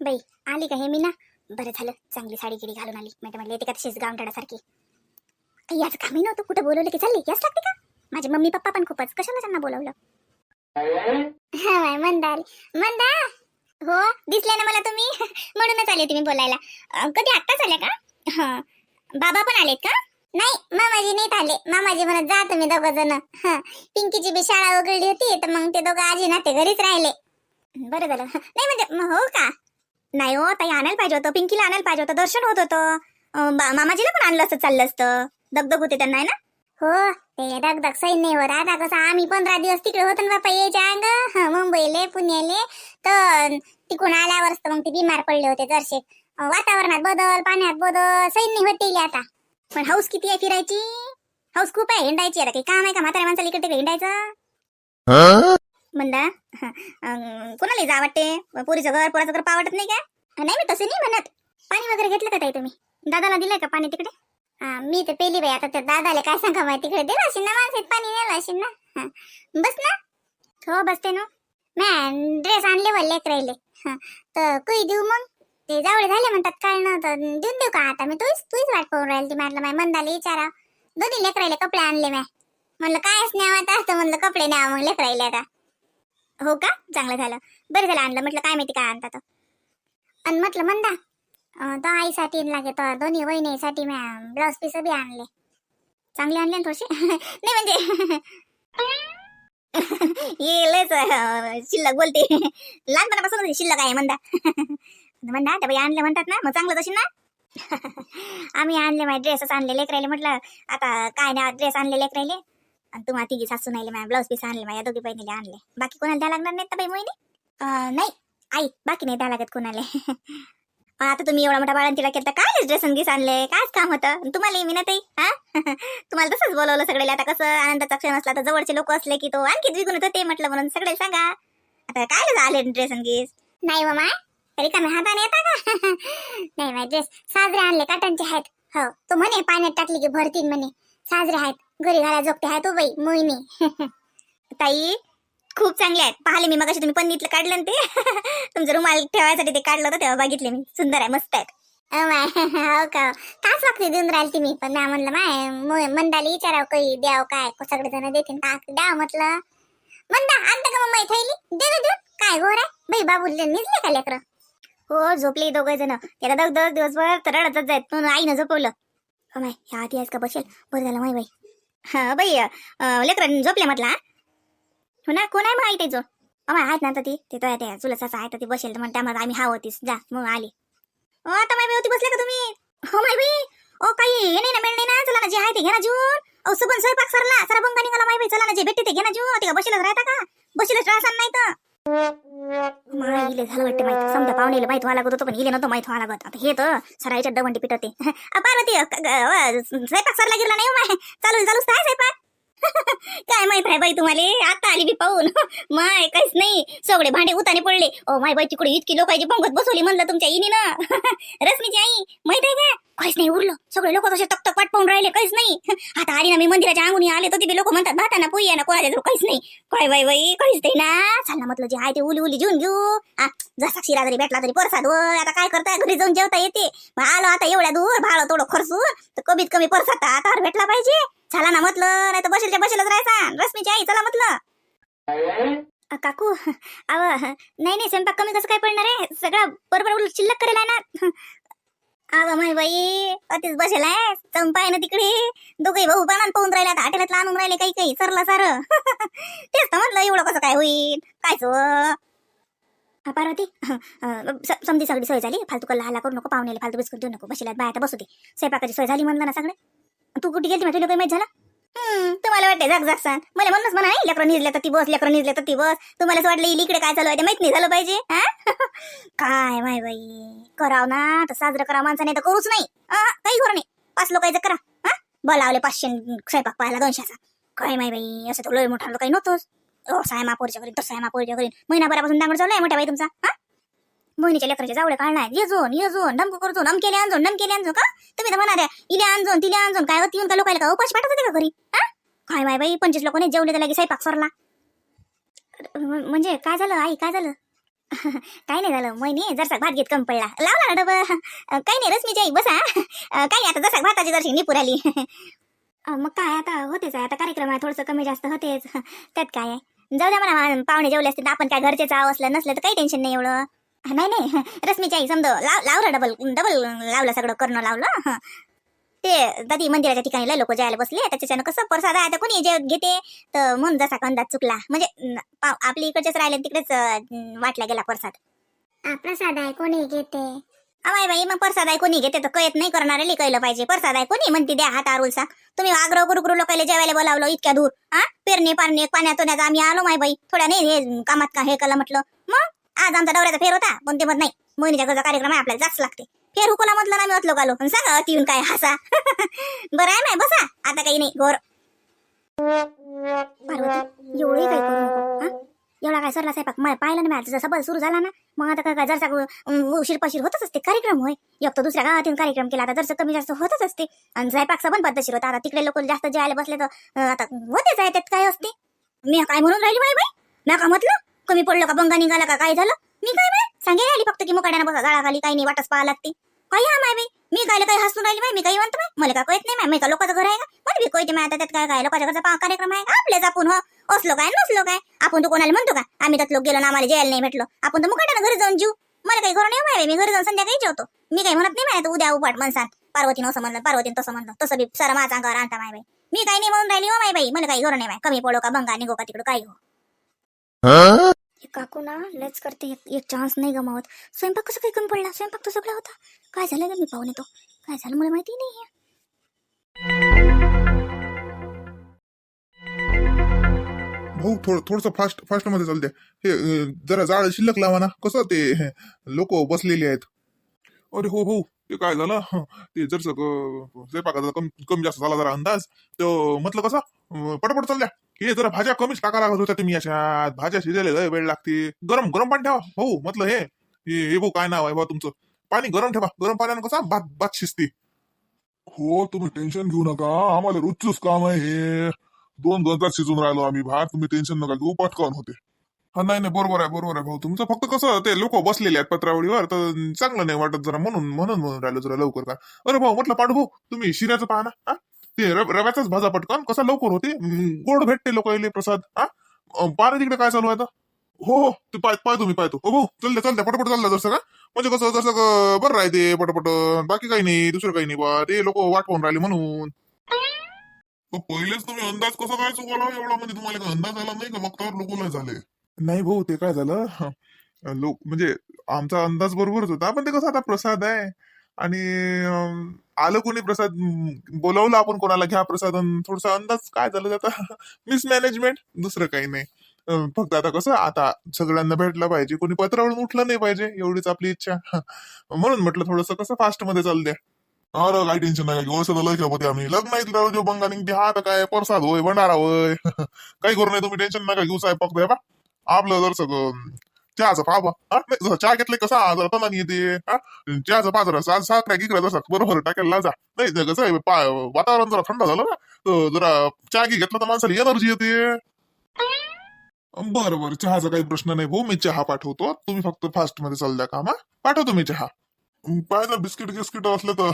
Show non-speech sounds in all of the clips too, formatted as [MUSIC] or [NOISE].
बाई आली का हे मी ना बरं झालं चांगली साडी गिडी घालून आली. मी म्हटलं येते का तशीच गावंटाडासारखी याचं कामी नव्हतं कुठं बोलवलं की चालली? याच लागते का? माझे मम्मी पप्पा पण खूपच. कशाला त्यांना बोलवलं? हा मंदार. मंदा मंदा हो दिसले ना मला तुम्ही? [LAUGHS] म्हणूनच आले तुम्ही बोलायला. कधी आत्ताच आल्या का? हा. बाबा पण आलेत का? नाही मामाजी नाहीत आले. मामाजी म्हणत जा तुम्ही दोघं जण. पिंकीची बी शाळा उघडली होती तर मग ते दोघं आजी ना ते घरीच राहिले. बरं झालं. नाही म्हणजे हो का? नाही हो ताई आणायला पाहिजे होतं. पिंकीला आणायला पाहिजे होतं. दर्शन होत होतं. मामाजीला पण आणलं असतं चाललं असतं. दगदग होते त्यांना आहे ना? हो ते दगदग सैन नाही होत आता कसं आम्ही पंधरा दिवस तिकडे होतो ना बापा यायच्या अंग हं, मुंबईले पुण्याले. तर तिकडून आल्यावरच तर मग ते बिमार पडले होते अं, वातावरणात बदल पाण्यात बदल सैन नाही होत आता. पण हाऊस किती आहे फिरायची? हाऊस खूप आहे हिंडायची आता. काही काम आहे का? म्हाताऱ्या माणसाला इकडे तिकडे हिंडायचं? म्हणला हं, अं, कोणाला जा वाटते. पोरीचं घर पोराचं घर पावटत नाही का? नाही मी तसं नाही म्हणत. पाणी वगैरे घेतलं का ताई तुम्ही? दादाला दिलंय का पाणी तिकडे? हा, मी तर पेली बाई आता त्या दादाला काय सांगा माहिती तिकडे दिलं असेल ना माणसात पाणी नेलं असेल ना बस ना. हो बसते ना. मॅ ड्रेस आणले व लेक राहिले तर कुई देऊ मग? ते जावळे झाले म्हणतात काय ना तर देऊन देऊ का आता? मी तूच तूच वाट पाहून राहिली ती म्हटलं माय मंदाला विचारा दोन्ही लेक राहिले कपडे आणले मॅ म्हणलं कायच न्यावं आता? असतं म्हणलं कपडे न्यावं मग लेक राहिले आता. हो का? चांगलं झालं. बरं झालं आणलं. म्हटलं काय माहिती काय आणतात. आणि म्हटलं मंदा तो आईसाठी लागे तर दोन्ही वहिनीसाठी मी ब्लाऊज पीस बी आणले. चांगले आणले ना थोडेसे? [LAUGHS] नाही म्हणजे? [LAUGHS] ये लयच शिल्लक बोलते. लहानपणापासून शिल्लक आहे म्हणता [LAUGHS] म्हणता त्या बाई आणले म्हणतात ना मग चांगलं तशी ना? आम्ही आणले माझे ड्रेसच आणले लेक राहिले म्हटलं आता काय नाही ड्रेस आणले लेक राहिले आणि तुम्हाला तिघी सासू नाही माझ्या ब्लाऊज पीस आणले माझ्या दोघी बहिणीला आणले. बाकी कोणाला द्या लागणार नाही तर बाई मोहिनी? नाही. आई बाकी नाही द्या लागत कोणाला. [LAUGHS] आता तुम्ही एवढा मोठा बाळांची केला काय ड्रेस गीस आणले कायच काम होतं? तुम्हाला मी ना ताई हा? [LAUGHS] तुम्हाला तसंच बोलवलं सगळ्याला आता कसं आनंदाचा क्षण असला तर जवळचे लोक असले की तो आणखी विकून होतं ते म्हटलं म्हणून सगळे सांगा. आता काय आले ड्रेस गीस नाही मामा तरी का हाताने येता का? [LAUGHS] नाही माझे ड्रेस साजरे आणले काटांचे आहेत. हो तो म्हणे पाण्यात टाकली की भरतील म्हणे. साजरे आहेत घरी घाला जोगते आहेत हो बाई मोहिनी. ताई खूप चांगले आहेत. पाहिले मी मगाशी तुम्ही पन्नीतलं काढलं ना ते. [LAUGHS] तुमचं रुमाल ठेवायसाठी ते काढलं होतं तेव्हा बघितले मी. सुंदर आहे मस्त आहेत. अ माय, [LAUGHS] हो का? काच लागते देऊन राहिली मी. पण ना म्हणलं माय मो- मंदाला विचाराव काही द्याव काय? सगळे जण देतील का द्याव म्हटलं. मंदा आणता का मम्मा थैली. दे देऊ काय गोर आहे? बाई बाबू निजले का लेकर? हो झोपले दोघे जण. त्याला दग दग दिवसभर तर रडतच जायत. म्हणून आईनं झोपवलं. हो माय ह्या आधी आज का बसेल? बरं झालं माय बाई. हा बाई लेकर झोपले म्हटलं हो ना कोण आहे मग आई त्याचं? अमाय आहेत ना तर ती. ते तर त्या चुलत सासा आहे तर ती बसेल तर मग आम्ही हा होतीस. जा मग आली. ओ आता माय होती बसले का तुम्ही? हो माय बाई. ओ काही हे नाही ना मिळ नाही ना. चला ना जे आहे ते घे ना जून ओ सुबन स्वयंपाक सरला. सरा बंगा निघाला माय बाई. चला ना जे भेटते ते घे ना जून ते का बसेलच राहता का? बसेलच राहसान नाही तर. माय इले झालं वाटते माहीत समजा पाहुणेले माहीत व्हायला लागत होतं पण इले नव्हतं माहीत व्हायला लागत. आता हे तर सरायच्या डबंडी पिटते. [LAUGHS] पार्वती स्वयंपाक सरला गेला नाही हो माय. चालू चालूच काय स्वयंपाक. काय माहीत आहे बाई तुम्हाला? आता आली मी पाहून. माय काहीच नाही. सगळे भांडे उताने पडले. ओ माय बाई तिकडे इतकी लोकांची पंगत बसवली म्हणलं तुमच्या इनी ना. [LAUGHS] रश्मीची आई माहीत आहे का? काहीच नाही उरलं. सगळे लोक तसे तक तक पाहून राहिले काहीच नाही. [LAUGHS] आता आली ना मी मंदिराच्या अंगुनी आले तर तिथे लोक म्हणतात भाताना पोई ना कोणाच्या काहीच नाही. काय बाई बाई काहीच नाही ना. चाल ना म्हटलं जे आहे ते उली उली जेवून घेऊ. आ, जसा शिरा जरी भेटला तरी परसाद वर आता काय करताय? घरी जाऊन जेवता येते. आलो आता एवढ्या दूर भाळ थोडं खर्चून तर कमीत कमी परसाद आता भेटला पाहिजे. झाला ना म्हटलं? नाही तर बसेलच्या बसेलच राहायचा. रश्मीची आई चला म्हटलं. अ, काकू अव नाही नाही स्वयंपाक कमी कसं काय पडणार आहे? सगळं बरोबर उलट शिल्लक करेल आहे ना अव माय बाई अतिच बसेल आहे. चंपा आहे ना तिकडे. दोघे भाऊ बाणान पाहून राहिले. आता हॉटेलात आणून राहिले काही काही. सरला सार. तेच तर म्हटलं एवढं कसं काय होईल? काय सो? हा, पार्वती अं, स- समधी सगळी सोय झाली. फालतू कल्ला हल्ला करू नको पाहुण्याला फालतू बिस्कुट देऊ नको. बसला बाय आता बसू दे. स्वयंपाकाची सोय झाली म्हणलं ना सगळे. तू कुठे गेली तुला काही माहीत झालं? तुम्हाला वाटते जाग जाग सांग. मला म्हणूनच म्हणा नाही लेकरं निजले तर ती बस लेकरं निजले तर ती बस. तुम्हाला असं वाटलं इकडे काय चालू आहे ते माहीत नाही झालं पाहिजे [LAUGHS] काय माय बाई कराव ना तर साजरं करा माणसाने तर करूच नाही. काही करू नाही. पाच लोकांचं करा हा? बोलावले पाचशे स्वयंपाक पाहायला दोनशेचा. काय माय बाई असं तो लय मोठा काही नव्हतोच. ओ साय मापोरच्या घरी तो आहे मापोरच्या घरी. महिनाभरापासून दांगड चालू आहे मोठ्या बाई तुमचा हा? मोहिनीच्या लेकराचे जावळे काढणार. येजोन येजोन धमको करतो नमकेले आणजोन नमकेले आणजो का? तुम्ही तर म्हणा द्या इले आणजोन तिले आणजोन काय होती येऊन का लोकायला का उपाश पाठवत होते का घरी? हा? काय माय बाई पंचवीस लोकांनी जेवले तर की स्वयंपाक सरला. म्हणजे काय झालं आई काय झालं? [LAUGHS] काय नाही झालं मोहिनी जरसा भात घेत कमी पडला. लावला ना डबं काही नाही रश्मीची आई बसा. काय काही नाही आता जसा भाताची जरशी निपूर आली. [LAUGHS] मग काय आता होतेच आहे आता कार्यक्रम आहे थोडंसं कमी जास्त होतेच. [LAUGHS] त्यात काय आहे? जाऊ द्या म्हणा पाहुणे जेवले असते आपण काय घरचेच आव असलं नसलं तर काही टेन्शन नाही एवढं. नाही नाही रश्मीची आई समजा लाव लावलं डबल डबल लावलं सगळं करणं लावलं. ते दादी मंदिराच्या ठिकाणी लय लोक जायला बसले त्याच्यानं कसं प्रसाद आहे आता कोणी जे घेते तर म्हणून जसा अंदाज चुकला. म्हणजे आपल्या इकडचेच राहिले तिकडेच वाटला गेला प्रसाद. प्रसाद आहे कोणी घेते? अमाय बाई मग प्रसाद आहे कोणी घेते? तर कळत नाही करणारे कळलं पाहिजे. प्रसाद आहे कोणी? म्हणते द्या हात आरुल सा तुम्ही आग्रह करू करू लोकांना जेवायला बोलावलं इतक्या दूर. हा पेरणी पारणी पाण्यात आम्ही आलो माय बाई. थोड्या नाही हे कामात का हे कला म्हटलं. मग? आज आमचा दौऱ्याचा फेर होता पण ते मत नाही मोहिनीच्या घरचा कार्यक्रम आहे आपल्याला जास्त लागते. फेर हुकुला म्हटलं ना मी ओतलो आलो पण सांगा अति येऊन काय हसा. [LAUGHS] बरं आहे ना बसा. आता काही नाही गोर. पार्वती एवढे काही करू नको हा? एवढा काय सरला स्वयंपाक मला पाहिलं नाही जसा बस सुरू झाला ना मग आता काय जरसा उशीर पशीर होतच असते कार्यक्रम होय. एक तर दुसऱ्या गावातून कार्यक्रम केला आता जरसं कमी जास्त होतच असते. आणि स्वयंपाक पण पद्धतशीर होता आता तिकडे लोक जास्त जेवायला बसले तर आता होतेच आहे त्यात काय असते. मी काय म्हणून राहिली बाई बाई? मी का म्हटलं. कमी पडलं का? बंगा निघाला का? काय झालं? मी काय बाई? सांगे आली फक्त की मुकाड्यानं गाळा खाली काही नाही वाटच पाहा लागते. काय हा माय बाई? मी काय काही हसून राहिली बाई? मी काही म्हणतो मला काय कळत नाही मी का लोकांचं घर आहे का? मला मी कळते माय त्यात? काय काय लोकांच्या घरचा कार्यक्रम आहे का? आपलेच आपण हो. असलो काय नसलो काय? आपण तो कोणाला म्हणतो का? आम्ही त्यात लोक गेलो ना आम्हाला जेल नाही भेटलो. आपण तर मुकाट्यानं घरी जाऊन जीव. मला काही घर नाही माय मी घरी जाऊन संध्याकाळी जेवतो. मी काही म्हणत नाही माहिती उद्या उपाट म्हणसान पार्वतीनं असं म्हणलं पार्वतीनं तसं म्हणलं. तसं बी सर माझा अंगावर आणता माय बाई. मी काही नाही म्हणून राहिली हो माय बाई. मला काही घर नाही माय. कमी पडो का बंगा निघो का तिकडं काही हो? हे काकू ना लेच करते. एक, एक चान्स नाही गमावत. स्वयंपाक कसं काही कमी पडला? स्वयंपाक तो सगळा होता. काय झालं का मी पाहून येतो. काय झालं मला माहिती नाही भाऊ थोडं थोडस फास्ट फास्टमध्ये चालते हे अं, जरा जाळ शिल्लक लावा ना. कसं ते लोक बसलेले आहेत. अरे हो भाऊ ते काय झालं? हं, ते जर स्वयंपाकाचा कमी कमी जास्त झाला जरा अंदाज. तर म्हटलं कसं? अं, पटापट चालल्या हे जरा भाज्या कमीच टाका लागत होत्या तुम्ही अशा भाज्या शिजायला लय वेळ लागते गरम गरम पाणी ठेवा. भाऊ म्हटलं हे. हे हे भाऊ काय नाव आहे बा तुमचं. पाणी गरम ठेवा. गरम पाण्यानं कसं भात भात शिजते. हो तुम्ही टेन्शन घेऊ नका. आम्हाला रोजच काम आहे हे. दोन गंजात शिजून राहिलो आम्ही भात. तुम्ही टेन्शन नका घेऊ. पटकन होते. हा नाही नाही. बरोबर आहे बरोबर आहे भाऊ. तुमचं फक्त कसं ते लोक बसलेले आहेत पत्रावळीवर तर चांगलं नाही वाटत जरा. म्हणून म्हणून म्हणून राहिलं जरा लवकर का? अरे भाऊ म्हटलं पाडू भाऊ तुम्ही शिऱ्याचं पाहा ना. हा? ते रव्याचाच भाजा पटकन. कसा लवकर होते? गोड भेटते लोक प्रसाद. हा अं, तिकडे काय चालू आहे आता? हो हो ते पाय पाय तुम्ही पाहतो हो, हो भाऊ चालते चालते पटपट चाललं जसं का म्हणजे कसं जसं बरं राहते पटपट. बाकी काही नाही दुसरं काही नाही बा. ते लोक वाट पाहून राहिले म्हणून. पहिलेच तुम्ही अंदाज कसा काय चुकवला हो? एवढा म्हणजे तुम्हाला काय अंदाज आला नाही का? मग तर लोक नाही झाले. नाही भाऊ ते काय झालं? लोक म्हणजे आमचा अंदाज बरोबरच होता. पण ते कसं आता प्रसाद आहे. आणि आलं कोणी प्रसाद? बोलवलं बोलावलं आपण कोणाला घ्या प्रसाद. थोडासा अंदाज काय झालं ते मिसमॅनेजमेंट [LAUGHS] दुसरं काही नाही. फक्त आता कसं आता सगळ्यांना भेटलं पाहिजे. कोणी पत्रावरून उठलं नाही पाहिजे एवढीच आपली इच्छा. [LAUGHS] म्हणून म्हटलं थोडस कसं फास्टमध्ये चालू द्या. अरे काही टेन्शन नाही घेऊ लय होते आम्ही. लग्न आहे जो बंगा निघते हा तर काय प्रसाद होय भंडारा होय. [LAUGHS] काही करू नाही तुम्ही टेन्शन नका घेऊ साहेब फक्त बा आपलं जर सगळं चहाचं पाहा बा हा? नाही, जसं चहा घेतले कसा जरा तणानी येते. हा? चहाचं पहा जरा सा- साखऱ्या गिकऱ्या जसं बरोबर टाकायला जा नाही कसं आहे वातावरण जरा थंड झालं ना तर जरा चहा घे घेतला तर माणसाला एनर्जी येते. बरं बरं. चहाचा काही प्रश्न नाही भाऊ. मी चहा पाठवतो. तुम्ही फक्त फास्टमध्ये चाल द्या काम. हा पाठवतो मी चहा. पाहिजे बिस्किट गिस्किट असलं तर.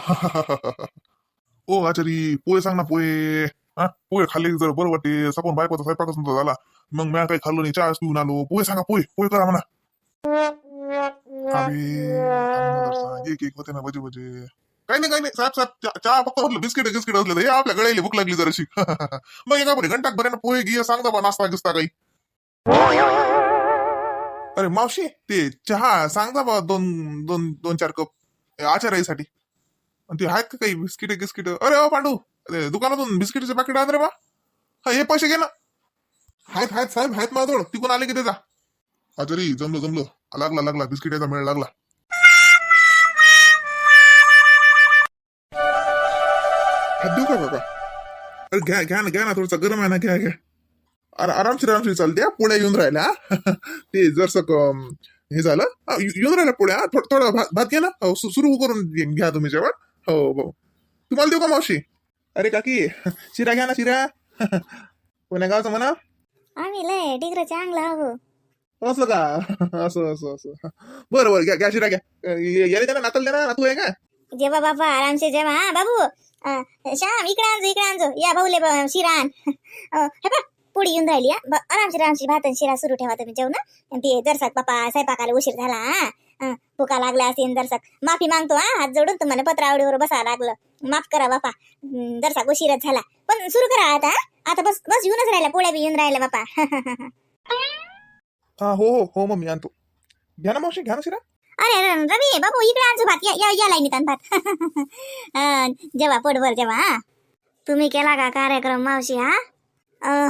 ओ आचारी पोहे सांग ना पोहे. हा? पोहे खाल्ले की जरा बरं वाटते. सकाळून बायकोचा स्वयंपाकच झाला. मग म्या काही खाल्लो नाही. चहा पिऊन आलो. पोहे सांगा पोहे. पोहे करा म्हणा. अरे एक एक होते ना बजे बजे काही नाही काही नाही साहेब साहेब चहा- फक्त म्हटलं बिस्किट गिस्किट असले हे आपल्या गळ्याला भूक लागली जराशी. [LAUGHS] मग एका बरे घंटाक बरे पोहे घे सांगता बा नाश्ता गिस्ता काही. अरे मावशी ते चहा सांगता बा दोन दोन दोन चार कप आचाराईसाठी ते आहेत का काही बिस्किट गिस्किट? अरे वा पांडू अरे दुकानातून बिस्किटचे पॅकेट आण रे बा. हा हे पैसे घे ना. आहेत आहेत साहेब आहेत माझ्याजवळ. तिकून आले की ते जा. आचारी जमलो जमलो. लागला लागला. बिस्किटाचा मेळ लागला. हात देऊ का काका अरे घ्या घ्या ना घ्या ना थोडंसं. गरम आहे ना घ्या घ्या. अरे आरामशीर आरामशीर चालते हा, पोळ्या येऊन राहिल्या. हा. [LAUGHS] ते जरसं क- हे झालं. हा, येऊन राहिल्या पोळ्या. हा. थोडं थोडं भात भात घ्या ना. हो, सु- सुरू करून घे- घ्या तुम्ही जेवण. हो हो. तुम्हाला देऊ का मावशी? अरे काकी [LAUGHS] शिरा घ्या ना शिरा. [LAUGHS] कोण्या गावचं म्हणा? आम्ही लय डिग्र चांगला हो असं का? असं असं असं. बरं बरं घ्या घ्या शिरा घ्या. याने त्यांना नातल द्या ना नातू आहे का? जेव्हा बाबा आरामशे जेव्हा हा बाबू. अं, श्याम इकडे आणजो इकडे आणजो या भाऊले ब- शिरा आण. अं, हे पा पुढे येऊन राहिली हा. ब- आरामशीर आरामशीर भात आणि शिरा सुरू ठेवा तुम्ही जेवण आणि ते जरसाक बापा स्वयंपाकाला उशीर झाला हा. अं, भुका लागला असेल जरसाक माफी मागतो हा. हात जोडून तुम्हाला पत्रावडीवर बसा लागलं. माफ करा बापा. अं, जरसाक उशीरच झाला. पण सुरू करा आता हा? आता बस बस येऊनच राहिला पोळ्या बी येऊन राहिल्या बापा. [LAUGHS] हा हो हो हो मम्मी आणतो घ्या ना मावशी घ्या ना शिरा अरे अरे रवी बाबू इकडे आणजो भात या या- या लाईनीत आण भात अं, जेव्हा पोटभर जेव्हा हा तुम्ही केला का कार्यक्रम मावशी हा अं,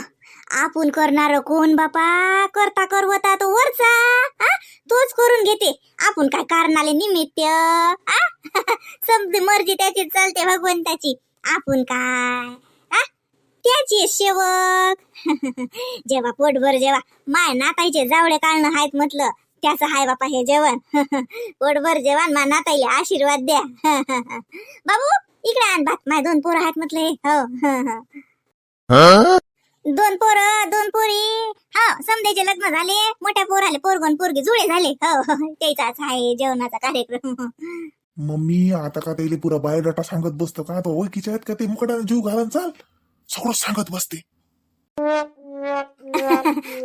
आपण करणार कोण बापा करता करवता तो वरचा हा तोच करून घेते आपण काय कारणाले निमित्त आ? समजी मर्जी त्याची चालते भगवंताची आपण काय त्याची सेवक [LAUGHS] जेव्हा पोटभर जेव्हा माय नाताईचे जावळे काढणं आहेत म्हटलं त्याचं हाय बापा हे जेवण. [LAUGHS] पोटभर जेवण मा नाताईले आशीर्वाद द्या. [LAUGHS] बाबू इकडे आण भात. माय दोन पोरं आहेत म्हटलं हे. हो. दोन पोरं दोन पोरी. हा समजायचे लग्न झाले. मोठ्या पोराले पोरगण पोरगी जुळे झाले. हो त्याचाच आहे जेवणाचा कार्यक्रम. मम्मी आता का त्याला पुरा बायोडाटा सांगत बसतो का? आता ओळखीच्या आहेत का ते? मुकटाने जीव घालून चाल. सगळं सांगत बसते.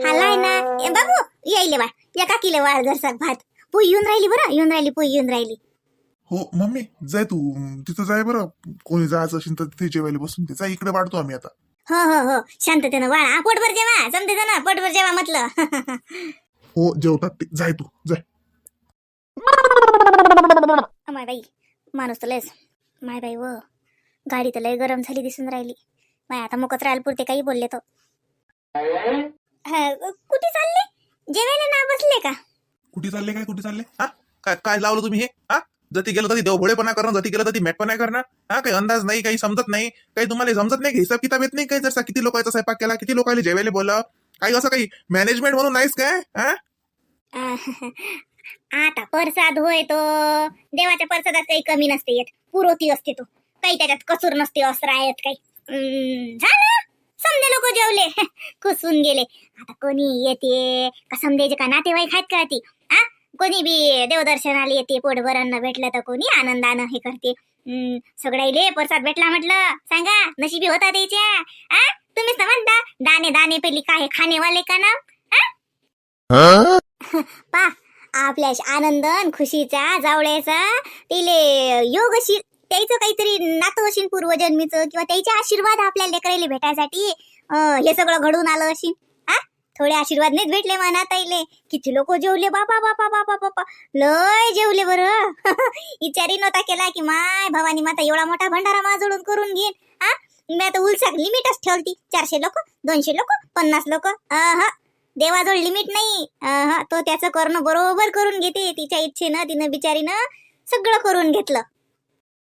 हालाय ना. ए, बाबू यायले बा. या काकीले वाळ जरसाक भात. पुई येऊन राहिली बरं? येऊन राहिली पुई येऊन राहिली. हो मम्मी जाय तू. तिथं जाय बरं. कोणी जायचं असेल तर तिथे जेवायला बसून ते जा इकडे वाढतो आम्ही आता. हो हो हो. शांततेनं वाळा. पोटभर जेवा. समजते ना पोटभर जेवा म्हटलं. हो जेवतात ते. जाय तू. जाय. माय बाई. माणूस तर लयच. माय बाई व. गाडी तर लय गरम झाली दिसून राहिली. माय आता मुकत राहायला पुरते काही बोलले तो. हा, कुठे चालले? जेवायला ना बसले का? कुठे चालले काय? कुठे चालले? हा? काय काय लावलं तुम्ही हे? हा? जती गेलं तरी देवभोळेपणा करणं जती गेलं तरी मॅटपणा करणं. हा काही अंदाज नाही काही समजत नाही काही तुम्हाला समजत नाही हिसाब किताब येत नाही काही? जसा किती लोकांचा स्वयंपाक केला किती लोकांना जेवायला बोला काही असं काही मॅनेजमेंट म्हणून नाहीच काय? हा? आता प्रसाद होय तो. देवाच्या प्रसादात काही कमी नसते येत. पुरोती असते तो. काही त्याच्यात कसूर नसते अस्त्र आहेत काही. झालं. समजे लोक जेवले. [LAUGHS] कुसून गेले. आता कोणी येते? का समजेचे का नातेवाईक आहेत का ती? आ? कोणी बी देवदर्शनाला येते पोटभरांना भेटलं तर कोणी आनंदानं हे करते. सगळ्याले प्रसाद भेटला म्हटलं. सांगा नशिबी होता त्याच्या. आ? तुम्ही समजता दाने दाणे दाणे पेली काय खाणेवाले का ना [LAUGHS] पा आपल्या आनंद खुशीचा जावळ्याचा तिले योगशील त्याचं काहीतरी नातं असेल पूर्वजन्मीचं किंवा त्याचे आशीर्वाद आपल्या लेकराले भेटायसाठी हे सगळं घडून आलं असेल. आ थोडे आशीर्वाद नाहीत भेटले म्हणा ताईले किती लोक जेवले? बापा बापा बापा बापा लय जेवले बरं. [LAUGHS] विचारी नव्हता केला की माय भवानी माता एवढा मोठा भंडारा माझोडून करून घेईन. आ मी आता उलसाक लिमिटच ठेवती चारशे लोक दोनशे लोक पन्नास लोक. हा देवाजवळ लिमिट नाही. तो त्याचं करणं बरोबर करून घेते. तिच्या इच्छेनं तिनं बिचारीनं सगळं करून घेतलं.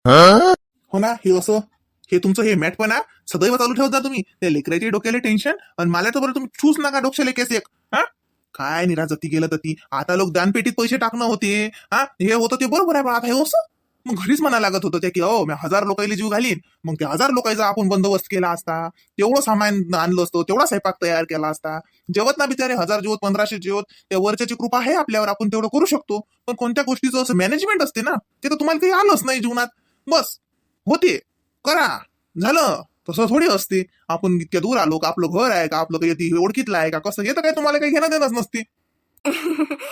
हो ना हे असं हे तुमचं हे मॅटपणा सदैव चालू ठेवता तुम्ही. त्या लेकराच्या डोक्याला टेन्शन आणि मला तर बरं तुम्ही चूस नका डोक्याला केस एक हा? काय निराजती गेलं तर ती. आता लोक दानपेटीत पैसे टाकणं होते हा? हे होतं ते बरोबर आहे पण आता हे असं? मग घरीच म्हणा लागत होतं त्या की अहो मी हजार लोकांना जीव घालीन. मग ते हजार लोकांचा आपण बंदोबस्त केला असता तेवढं सामान आणलं असतं तेवढा स्वयंपाक तयार केला असता. जेवत ना बिचारे हजार जेवत पंधराशे जेवत त्या वरच्याची कृपा आहे आपल्यावर आपण तेवढं करू शकतो. पण कोणत्या गोष्टीचं असं मॅनेजमेंट असते ना ते तर तुम्हाला काही आलंच नाही जीवनात. बस होते. करा. झालं. तसं थोडी असते. आपण इतक्या दूर आलो का आपलं घर आहे का आपलं काही ओळखीतलं आहे का कसं येतं काय तुम्हाला काही घेणं देणंच नसते. [LAUGHS]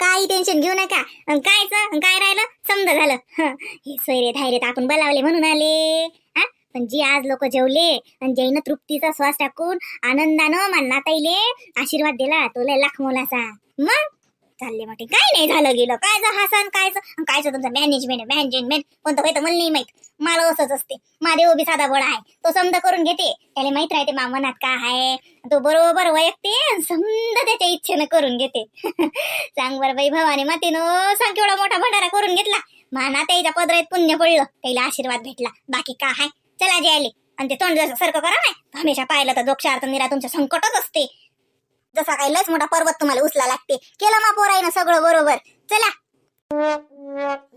काही टेन्शन घेऊ नका. अन कायचं अन काय राहिलं? समजा झालं. हं, हे सोयरे धायरे आपण बोलावले म्हणून आले. हा? पण जी आज लोक जेवले आणि जैन तृप्तीचा श्वास टाकून आनंदानं मान्ना ताईले आशीर्वाद दिला तुला लाख मोलाचा मग? चालले मोठे काय नाही झालं गेलं. काय हसन कायचं कायचं तुमचं मॅनेजमेंट मॅनेजमेंट कोणतं होतं मला नाही माहीत. मला असंच असते. माझे बी साधा बडा आहे. तो समजा करून घेते. त्याला माहीत राहते मा मनात आहे तो बरोबर वैयक्ते समजा त्याच्या इच्छेनं करून घेते. [LAUGHS] सांग बरं बाई भवानी मातेनं. सांग केवढा मोठा भंडारा करून घेतला. माना त्याच्या पदरात पुण्य पडलं. त्याला आशीर्वाद भेटला. बाकी का आहे चला जे आले. आणि ते तोंड जसं सारखं करा नाही. हमेशा पाहिलं तर दोक्षार्थ निरा तुमच्या संकटच असते. जसा काही लस मोठा पर्वत तुम्हाला उचला लागते. केलं मा पोराईनं सगळं बरोबर. चला.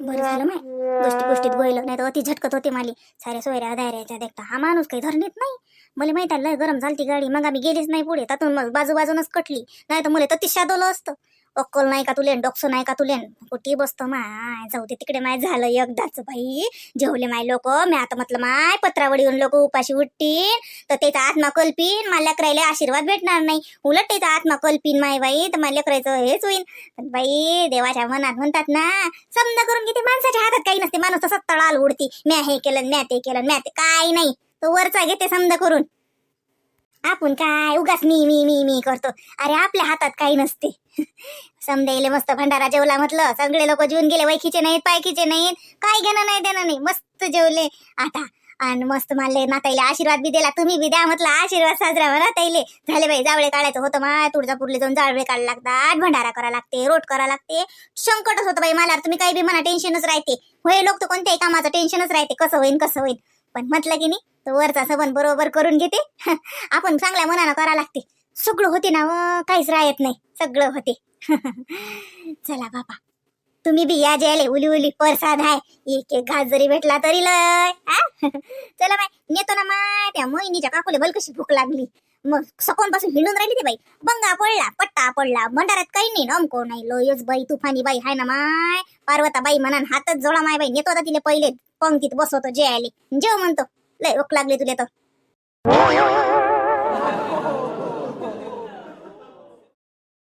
बरं झालं माय. गोष्टी गोष्टीत गोयलं नाही तर अति झटकत होते माली. साऱ्या सोयऱ्या दायऱ्याच्या देखता. हा माणूस काही धरणीत नाही. मला माहीत आहे लय गरम झालती गाडी. मग आम्ही गेलीच नाही पुढे. त्यातून मग बाजू बाजूनच कटली. नाही तर मुले तर ती शादवलं असतं. अक्कल नाही का तुलेन डोकसं नाही का तुलेन? कुठे बसतो माय. जाऊ दे तिकडे माय झालं एकदाच बाई. जेवले माय लोक. मी आता म्हटलं माय पत्रावडी येऊन लोक उपाशी उठतील. तर त्याचा आत्मा कल्पीन. मला लेकरायला आशीर्वाद भेटणार नाही. उलट त्याचा आत्मा कल्पीन माय बाई. तर मला लेकरायचं हेच होईल पण बाई देवाच्या मनात म्हणतात ना समजा करून किती माणसाच्या हातात काही नसते. माणूस तर तळाल आल उडती. म्या हे केलं म्या ते केलं म्या ते काय नाही. तो वरचा घेते समजा करून. आपण काय उगाच मी मी मी मी करतो. अरे आपल्या हातात काही नसते. [LAUGHS] समजायले मस्त भंडारा जेवला म्हटलं सगळे लोक जेवून गेले वैखीचे नाहीत पायखीचे नाहीत. काय घेणं नाही देणं नाही. मस्त जेवले आता. आणि मस्त मानले नाताईले आशीर्वाद बी दिला तुम्ही बी द्या म्हटलं आशीर्वाद साजरा म्हणा ताईले झाले बाई जावळे काढायचं होतं मा तुळजापूरले जाऊन जावळे काढायला लागतात भंडारा करा लागते रोट करा लागते. संकटच होतं बाई मला तुम्ही काही बी म्हणा टेन्शनच राहते. होय लोक तर कोणत्याही कामाचं टेन्शनच राहते कसं होईन कसं होईन. पण म्हटलं की नाही तर वरचा सबन बरोबर करून घेते. [LAUGHS] आपण चांगल्या मनानं करा लागते. सगळं होते ना काहीच राहत नाही. सगळं होते. [LAUGHS] चला बाबा. तुम्ही बी या जेले उली उली परसाद आहे एक एक घास जरी भेटला तरी लय [LAUGHS] चला बाय नेतो ना माय. त्या मोहिनीच्या काकुले बलकशी भूक लागली. मग पासून हिंडून राहिली ते बाई. बंगा पडला पट्टा पडला. भंडाऱ्यात काही नाही नमको नाही. लोयच बाई तुफानी बाई हाय ना माय. पार्वता बाई म्हणा हातच जोडा माय बाई. नेतो आता तिने पहिले पंक्तीत बसवतो जे आले जेव म्हणतो. लय ओक लागली तुला तर.